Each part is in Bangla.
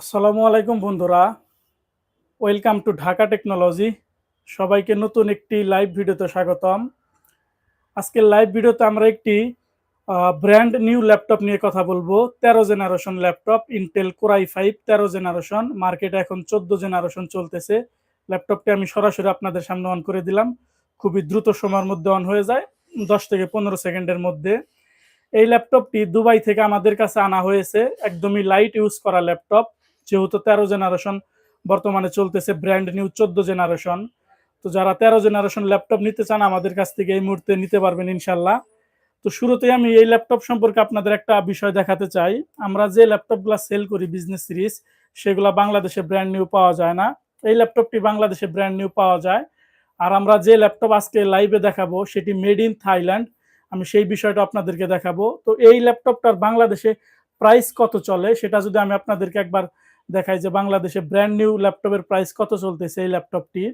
আসসালামু আলাইকুম বন্ধুরা। ওয়েলকাম টু ঢাকা টেকনোলজি সবাইকে নতুন একটি লাইভ ভিডিওতে স্বাগতম। আজকের লাইভ ভিডিওতে আমরা একটি ব্র্যান্ড নিউ ল্যাপটপ নিয়ে কথা বলব। তেরো generation laptop Intel core i five তেরো জেনারেশন মার্কেটে এখন চোদ্দ জেনারেশন চলতেছে। ল্যাপটপটি আমি সরাসরি আপনাদের সামনে অন করে দিলাম। খুবই দ্রুত সময়ের মধ্যে অন হয়ে যায়, দশ থেকে পনেরো সেকেন্ডের মধ্যে। এই ল্যাপটপটি দুবাই থেকে আমাদের কাছে আনা হয়েছে। একদমই লাইট ইউজ করা ল্যাপটপ যেহেতু তেরো জেনারেশন বর্তমানে চলতেছে ব্র্যান্ড নিউ চোদ্দ জেনারেশন তো যারা তেরো জেনারেশন ল্যাপটপ নিতে চান, আমাদের কাছ থেকে এই মুহূর্তে নিতে পারবেন ইনশাল্লাহ। তো শুরুতেই আমি এই ল্যাপটপ সম্পর্কে আপনাদের একটা বিষয় দেখাতে চাই। আমরা যে ল্যাপটপগুলো সেল করি বিজনেস সিরিজ সেগুলো বাংলাদেশে ব্র্যান্ড নিউ পাওয়া যায় না। এই ল্যাপটপটি বাংলাদেশে ব্র্যান্ড নিউ পাওয়া যায়। আর আমরা যে ল্যাপটপ আজকে লাইভে দেখাবো, সেটি মেড ইন থাইল্যান্ড আমি সেই বিষয়টা আপনাদেরকে দেখাবো। তো এই ল্যাপটপটার বাংলাদেশে প্রাইস কত চলে, সেটা যদি আমি আপনাদেরকে একবার দেখাই যে বাংলাদেশে ব্র্যান্ড নিউ ল্যাপটপের প্রাইস কত চলতেছে এই ল্যাপটপটি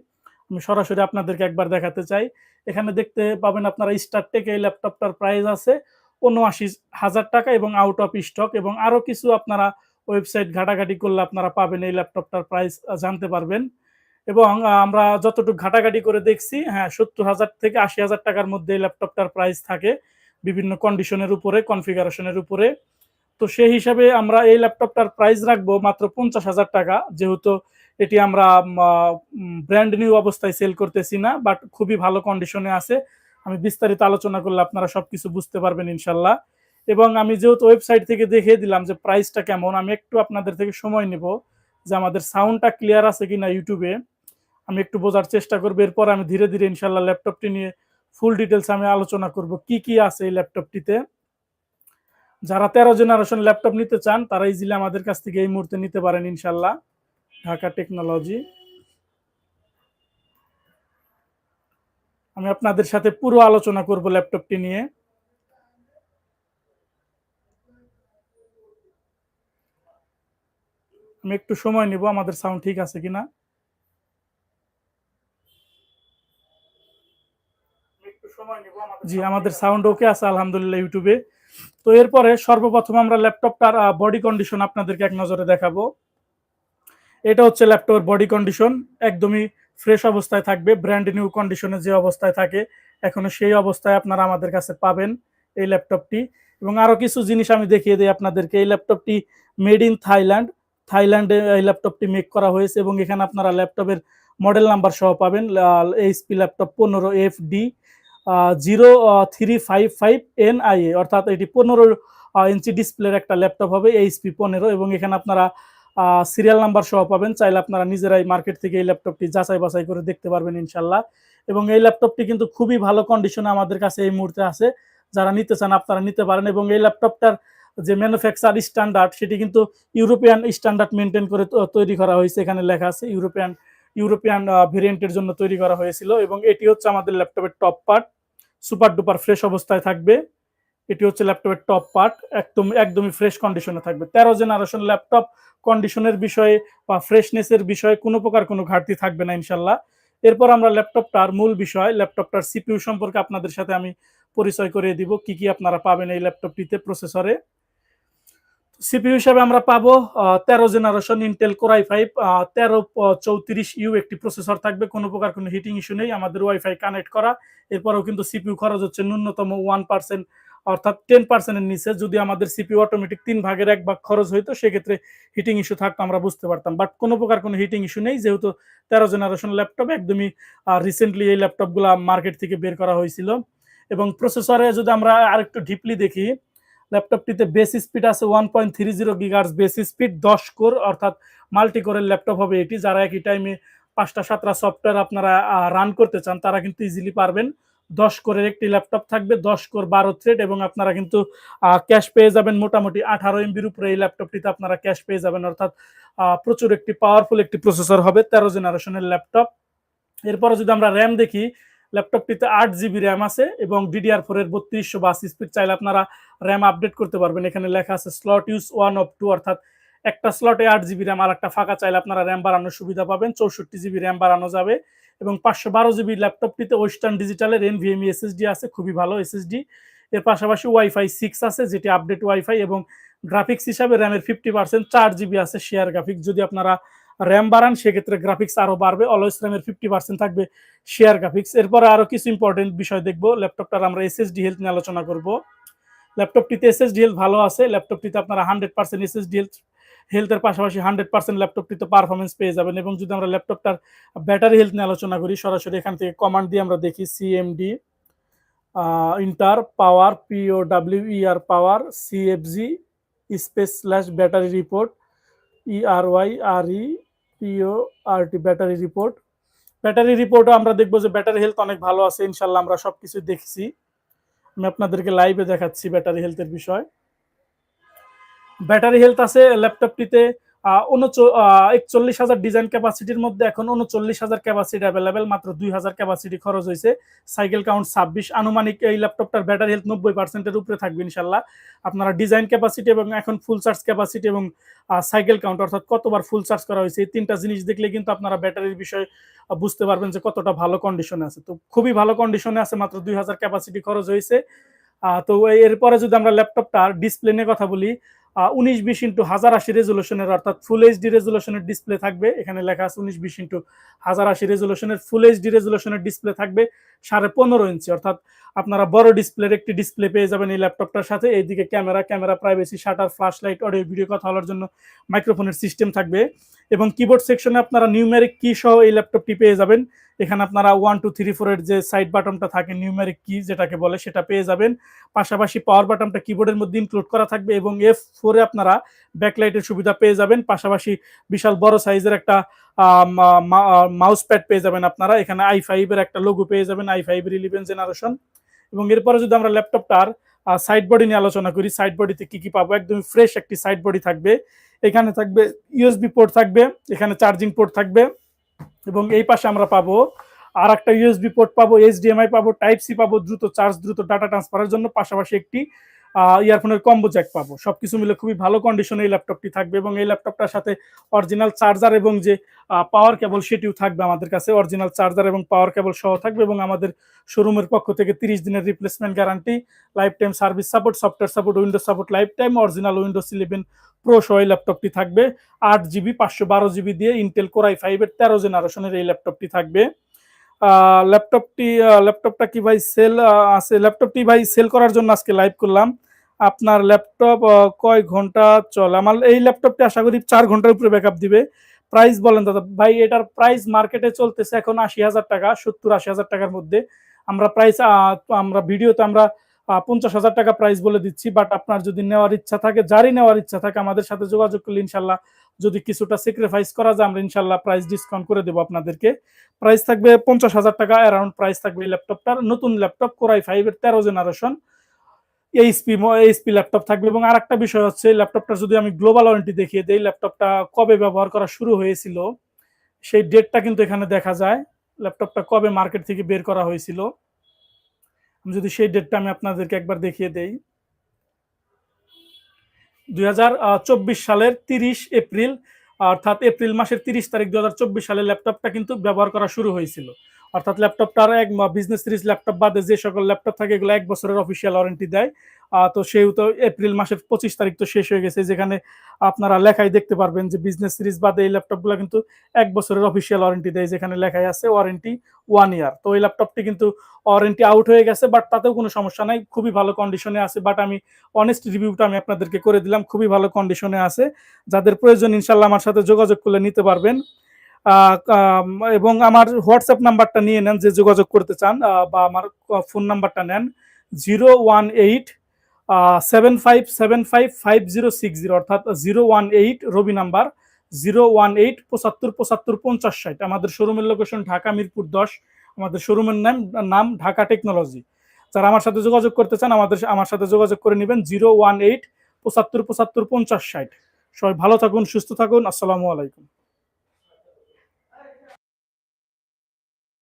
আমি সরাসরি আপনাদেরকে একবার দেখাতে চাই। এখানে দেখতে পাবেন আপনারা স্টার টেক এই ল্যাপটপটার প্রাইস আছে উনআশি হাজার টাকা এবং আউট অফ স্টক এবং আরও কিছু আপনারা ওয়েবসাইট ঘাটাঘাটি করলে আপনারা পাবেন এই ল্যাপটপটার প্রাইস জানতে পারবেন। এবং আমরা যতটুকু ঘাটাঘাটি করে দেখছি হ্যাঁ সত্তর হাজার থেকে আশি হাজার টাকার মধ্যে এই ল্যাপটপটার প্রাইস থাকে। বিভিন্ন কন্ডিশনের উপরে কনফিগারেশনের উপরে। তো সেই হিসাবে আমরা এই ল্যাপটপটার প্রাইস রাখব মাত্র পঞ্চাশ হাজার টাকা। যেহেতু এটি আমরা ব্র্যান্ড নিউ অবস্থায় সেল করতেছি না বাট খুবই ভালো কন্ডিশনে আছে। আমি বিস্তারিত আলোচনা করলে আপনারা সব কিছু বুঝতে পারবেন ইনশাল্লাহ। এবং আমি যেহেতু ওয়েবসাইট থেকে দেখিয়ে দিলাম যে প্রাইসটা কেমন, আমি একটু আপনাদের থেকে সময় নেব যে আমাদের সাউন্ডটা ক্লিয়ার আছে কি না ইউটিউবে আমি একটু বোঝার চেষ্টা করব, এরপর আমি ধীরে ধীরে ইনশাল্লাহ ল্যাপটপটি নিয়ে ফুল ডিটেলস আমি আলোচনা করব, কি কি আছে এই ল্যাপটপটিতে। যারা তেরো জেনারেশন ল্যাপটপ নিতে চান, তারা ইজিলি আমাদের কাছ থেকে এই মুহূর্তে নিতে পারেন ইনশাল্লাহ ঢাকা টেকনোলজি আমি আপনাদের সাথে পুরো আলোচনা করব ল্যাপটপটি নিয়ে। আমি একটু সময় নিব, আমাদের সাউন্ড ঠিক আছে কিনা? জি আমাদের সাউন্ড ওকে আছে আলহামদুলিল্লাহ ইউটিউবে তো এরপরে সর্বপ্রথম আমরা ল্যাপটপটার বডি কন্ডিশন আপনাদেরকে এক নজরে দেখাবো। এটা হচ্ছে ল্যাপটপের বডি কন্ডিশন একদমই ফ্রেশ অবস্থায় থাকবে ব্র্যান্ড নিউ কন্ডিশনে যে অবস্থায় থাকে এখনও সেই অবস্থায় আপনারা আমাদের কাছে পাবেন এই ল্যাপটপটি এবং আরও কিছু জিনিস আমি দেখিয়ে দিই আপনাদেরকে এই ল্যাপটপটি মেড ইন থাইল্যান্ড থাইল্যান্ডে এই ল্যাপটপটি মেক করা হয়েছে এবং এখানে আপনারা ল্যাপটপের মডেল নাম্বার সহ পাবেন এইচপি ল্যাপটপ পনেরো F D zero three five five N I A অর্থাৎ এটি পনেরো ইঞ্চি ডিসপ্লের একটা ল্যাপটপ হবে এইচপি পনেরো, এবং এখানে আপনারা সিরিয়াল নাম্বার সহ পাবেন। চাইলে আপনারা নিজেরাই মার্কেট থেকে এই ল্যাপটপটি যাচাই বাছাই করে দেখতে পারবেন ইনশাল্লাহ এবং এই ল্যাপটপটি কিন্তু খুবই ভালো কন্ডিশনে আমাদের কাছে এই মুহূর্তে আছে। যারা নিতে চান, আপনারা নিতে পারেন। এবং এই ল্যাপটপটার যে ম্যানুফ্যাকচার স্ট্যান্ডার্ড সেটি কিন্তু ইউরোপিয়ান স্ট্যান্ডার্ড মেনটেন করে তৈরি করা হয়েছে। এখানে লেখা আছে ইউরোপিয়ান ইউরোপিয়ান ভেরিয়েন্টের জন্য তৈরি করা হয়েছিল এবং এটি হচ্ছে আমাদের ল্যাপটপের top part super duper fresh অবস্থায় থাকবে। এটি হচ্ছে ল্যাপটপের টপ পার্ট একদম, একদমই ফ্রেশ কন্ডিশনে থাকবে। তেরো জেনারেশন ল্যাপটপ কন্ডিশনের বিষয়ে বা ফ্রেশনেসের বিষয়ে কোনো প্রকার কোনো ঘাটতি থাকবে না ইনশাল্লাহ। এরপর আমরা ল্যাপটপটার মূল বিষয়, ল্যাপটপটার সিপিইউ সম্পর্কে আপনাদের সাথে আমি পরিচয় করিয়ে দিব। কি কি আপনারা পাবেন এই ল্যাপটপটিতে প্রসেসরে সিপিইউ হিসাবে আমরা পাবো তেরো জেনারেশন ইন্টেল কোরাই ফাইভ তেরো চৌত্রিশ ইউ একটি প্রসেসর থাকবে, কোনো প্রকার কোনো হিটিং ইস্যু নেই, আমাদের ওয়াইফাই কানেক্ট করা। এরপরেও কিন্তু সিপিইউ খরচ হচ্ছে ন্যূনতম ওয়ান পার্সেন্ট অর্থাৎ টেন পার্সেন্টের নিচে। যদি আমাদের সিপিউ অটোমেটিক তিন ভাগের এক ভাগ খরচ হইতো, সেক্ষেত্রে হিটিং ইস্যু থাকতো, আমরা বুঝতে পারতাম। বাট কোনো প্রকার কোনো হিটিং ইস্যু নেই, যেহেতু তেরো জেনারেশন ল্যাপটপ একদমই রিসেন্টলি এই ল্যাপটপগুলো মার্কেট থেকে বের করা হয়েছিল। এবং প্রসেসরে যদি আমরা আরেকটু ডিপলি দেখি ল্যাপটপটিতে বেস স্পিড আছে one point three zero gigahertz base speed দশ কোর, অর্থাৎ মাল্টি কোরের ল্যাপটপ হবে এটি। যারা একই টাইমে পাঁচটা, সাতটা সফটওয়্যার আপনারা রান করতে চান, তারা কিন্তু ইজিলি পারবেন। দশ কোরের একটি ল্যাপটপ থাকবে, দশ কোর বারো থ্রেড এবং আপনারা কিন্তু ক্যাশ পেয়ে যাবেন মোটামুটি আঠারো এমবির উপরে এই ল্যাপটপটিতে আপনারা ক্যাশ পেয়ে যাবেন। অর্থাৎ প্রচুর একটি পাওয়ারফুল একটি প্রসেসর হবে, তেরো জেনারেশনের ল্যাপটপ। এরপরে যদি আমরা র্যাম দেখি ল্যাপটপটিতে আট জিবি র্যাম আছে এবং ডিডিআর ফোর এর বত্রিশশো বাস স্পিড চাইলে আপনারা র্যাম আপডেট করতে পারবেন। এখানে লেখা আছে slot use one of two অর্থাৎ একটা স্লটে আট জিবি র্যাম আর একটা ফাঁকা চাইলে আপনারা র্যাম বাড়ানোর সুবিধা পাবেন। চৌষট্টি জিবি র্যাম বাড়ানো যাবে এবং পাঁচশো বারো জিবি ল্যাপটপটিতে ওয়েস্টার্ন ডিজিটালের এন এনভিএমই এসএসডি আছে, খুবই ভালো এসএসডি। এর পাশাপাশি ওয়াইফাই সিক্স আছে, যেটি আপডেট ওয়াইফাই এবং গ্রাফিক্স হিসাবে র্যামের ফিফটি পার্সেন্ট চার জিবি আছে শেয়ার গ্রাফিক্স যদি আপনারা র্যাম বাড়ান, সেক্ষেত্রে গ্রাফিক্স আরও বাড়বে অলওয়েজ র্যামের ফিফটি পার্সেন্ট থাকবে শেয়ার গ্রাফিক্স এরপরে আরও কিছু ইম্পর্টেন্ট বিষয় দেখব ল্যাপটপটার আমরা এসএসডি হেলথ নিয়ে আলোচনা করব। ল্যাপটপটিতে এসএসডি হেলথ ভালো আছে ল্যাপটপটিতে আপনারা হান্ড্রেড পার্সেন্ট এসএসডি হেলথ হেলথের পাশাপাশি হান্ড্রেড পার্সেন্ট ল্যাপটপটিতে পারফরমেন্স পেয়ে যাবেন এবং যদি আমরা ল্যাপটপটার ব্যাটারি হেলথ নিয়ে আলোচনা করি, সরাসরি এখান থেকে কমান্ড দিয়ে আমরা দেখি CMD enter power P O W E R power CFG space slash battery report E R Y R E P O R T battery report battery রিপোর্টও আমরা দেখব যে ব্যাটারি হেলথ অনেক ভালো আছে, ইনশাল্লাহ আমরা সব কিছু দেখছি। আমি আপনাদেরকে লাইভে দেখাচ্ছি ব্যাটারি হেলথের বিষয়। ব্যাটারি হেলথ আছে ল্যাপটপটিতে একচল্লিশ হাজার ডিজাইন ক্যাপাসিটির মধ্যে এখন উনচল্লিশ হাজার ক্যাপাসিটি অ্যাভেলেবেল মাত্র দুই হাজার ক্যাপাসিটি খরচ হয়েছে সাইকেল কাউন্ট ছাব্বিশ, আনুমানিক এই ল্যাপটপটার ব্যাটারি হেলথ নব্বই পার্সেন্টের উপরে থাকবে ইনশাল্লাহ আপনারা ডিজাইন ক্যাপাসিটি এবং এখন ফুল চার্জ ক্যাপাসিটি এবং সাইকেল কাউন্ট অর্থাৎ কতবার ফুল চার্জ করা হয়েছে, এই তিনটা জিনিস দেখলে কিন্তু আপনারা ব্যাটারির বিষয় বুঝতে পারবেন যে কতটা ভালো কন্ডিশনে আছে। তো খুবই ভালো কন্ডিশনে আছে, মাত্র দুই হাজার ক্যাপাসিটি খরচ হয়েছে তো এরপরে যদি আমরা ল্যাপটপটার ডিসপ্লে নিয়ে কথা বলি উনিশ বিশ ইন্টু হাজার আশি রেজুলেশনের অর্থাৎ ফুল এইচডি রেজুলেশনের ডিসপ্লে থাকবে। এখানে লেখা আছে উনিশ বিশ ইন্টু হাজার আশি রেজুলেশনের ফুল এইচডি রেজুলেশনের ডিসপ্লে থাকবে। সাড়ে পনেরো ইঞ্চি, অর্থাৎ আপনারা বড় ডিসপ্লের একটি ডিসপ্লে পেয়ে যাবেন এই ল্যাপটপটার সাথে। এইদিকে camera camera privacy shutter flash light audio video কথা বলার জন্য মাইক্রোফোনের সিস্টেম থাকবে। এবং কিবোর্ড সেকশনে আপনারা নিউমেরিক কি সহ এই ল্যাপটপটি পেয়ে যাবেন। এখানে আপনারা ওয়ান টু থ্রি ফোরের যে সাইড বাটনটা থাকে নিউমেরিক কি যেটাকে বলে, সেটা পেয়ে যাবেন। পাশাপাশি পাওয়ার বাটনটা কিবোর্ডের মধ্যে ইনক্লুড করা থাকবে এবং এফ ফোরে আপনারা ব্যাকলাইটের সুবিধা পেয়ে যাবেন। পাশাপাশি বিশাল বড় সাইজের একটা মাউস প্যাড পেয়ে যাবেন আপনারা। এখানে আই ফাইভের একটা লোগো পেয়ে যাবেন আই ফাইভের ইলেভেন জেনারেশন এবং এরপরে যদি আমরা ল্যাপটপটার সাইড বডি নিয়ে আলোচনা করি সাইড বডিতে কি কি পাবো? একদমই ফ্রেশ একটি সাইড বডি থাকবে। এখানে থাকবে ইউএসবি পোর্ট থাকবে, এখানে চার্জিং পোর্ট থাকবে। এবং এই পাশে আমরা পাবো আর একটা ইউএসবি পোর্ট পাবো এইচডিএমআই পাবো টাইপ সি পাবো, দ্রুত চার্জ দ্রুত ডাটা ট্রান্সফারের জন্য। পাশাপাশি একটি ইয়ারফোনের কম্বো জ্যাক পাবো। সব কিছু মিলে খুবই ভালো কন্ডিশনে এই ল্যাপটপটি থাকবে এবং এই ল্যাপটপটার সাথে অরিজিনাল চার্জার এবং যে পাওয়ার কেবল সেটিও থাকবে আমাদের কাছে। অরিজিনাল চার্জার এবং পাওয়ার কেবল সহ থাকবে এবং আমাদের শোরুমের পক্ষ থেকে তিরিশ দিনের replacement guarantee life time service support software support Windows support life time original Windows eleven pro সহ এই ল্যাপটপটি থাকবে। আট জিবি পাঁচশো বারো জিবি দিয়ে ইন্টেল কোরাই ফাইভের তেরো জেনারেশনের এই ল্যাপটপটি থাকবে। ল্যাপটপটি ল্যাপটপটা কি ভাই সেল আছে? ল্যাপটপটি ভাই সেল করার জন্য আজকে লাইভ করলাম। আপনার ল্যাপটপ কয় ঘণ্টা চলে? আমার এই ল্যাপটপটি আশা করি চার ঘণ্টার উপরে ব্যাকআপ দিবে। প্রাইস বলেন দাদা, ভাই, এটার প্রাইস মার্কেটে চলতেছে এখন আশি হাজার টাকা, সত্তর আশি হাজার টাকার মধ্যে। আমরা প্রাইস আমরা ভিডিওতে আমরা পঞ্চাশ হাজার টাকা প্রাইস বলে দিচ্ছি বাট আপনার যদি নেওয়ার ইচ্ছা থাকে, যারই নেওয়ার ইচ্ছা থাকে, আমাদের সাথে যোগাযোগ করলে ইনশাল্লাহ যদি কিছুটা স্যাক্রিফাইস করা যায়, আমরা ইনশাল্লাহ প্রাইস ডিসকাউন্ট করে দেবো আপনাদেরকে। প্রাইস থাকবে পঞ্চাশ হাজার টাকা অ্যারাউন্ড প্রাইস থাকবে ল্যাপটপটার নতুন ল্যাপটপ কোরাই ফাইভের তেরো জেনারেশন এইচপি এইচপি ল্যাপটপ থাকবে এবং আর একটা বিষয় হচ্ছে ল্যাপটপটা যদি আমি গ্লোবাল ওয়ারেন্টি দেখিয়ে দিই ল্যাপটপটা কবে ব্যবহার করা শুরু হয়েছিল, সেই ডেটটা কিন্তু এখানে দেখা যায়। ল্যাপটপটা কবে মার্কেট থেকে বের করা হয়েছিল। যদি সেই ডেটটা আমি আপনাদেরকে একবার দেখিয়ে দেই। দুই সালের তিরিশ এপ্রিল, অর্থাৎ এপ্রিল মাসের তিরিশ তারিখ দুহাজার চব্বিশ সালে ল্যাপটপটা কিন্তু ব্যবহার করা শুরু হয়েছিল। অর্থাৎ ল্যাপটপটার এক বিজনেস সিরিজ ল্যাপটপ বাদে যে সকল ল্যাপটপ থাকে, এগুলো এক বছরের অফিসিয়াল ওয়ারেন্টি দেয়। তো সেহেতু এপ্রিল মাসের পঁচিশ তারিখ তো শেষ হয়ে গেছে, যেখানে আপনারা লেখাই দেখতে পারবেন যে বিজনেস সিরিজ বাদে এই ল্যাপটপগুলো কিন্তু এক বছরের অফিসিয়াল ওয়ারেন্টি দেয়, যেখানে লেখাই আছে ওয়ারেন্টি ওয়ান ইয়ার তো এই ল্যাপটপটি কিন্তু ওয়ারেন্টি আউট হয়ে গেছে বাট তাতেও কোনো সমস্যা নাই, খুবই ভালো কন্ডিশনে আছে বাট আমি অনেস্ট রিভিউটা আমি আপনাদেরকে করে দিলাম, খুবই ভালো কন্ডিশনে আছে। যাদের প্রয়োজন, ইনশাল্লাহ আমার সাথে যোগাযোগ করলে নিতে পারবেন। এবং আমার হোয়াটসঅ্যাপ নাম্বারটা নিয়ে নেন, যে যোগাযোগ করতে চান বা আমার ফোন নাম্বারটা নেন zero one eight seven five seven five five zero six zero অর্থাৎ zero one eight Robi number zero one eight পঁচাত্তর পঁচাত্তর, পঞ্চাশ ষাট। আমাদের শোরুমের লোকেশন ঢাকা, মিরপুর দশ। আমাদের শোরুমের নাম নাম ঢাকা টেকনোলজি যারা আমার সাথে যোগাযোগ করতে চান, আমাদের আমার সাথে যোগাযোগ করে নেবেন জিরো ওয়ান এইট পঁচাত্তর পঁচাত্তর, পঞ্চাশ ষাট। সবাই ভালো থাকুন, সুস্থ থাকুন। আসসালামু আলাইকুম।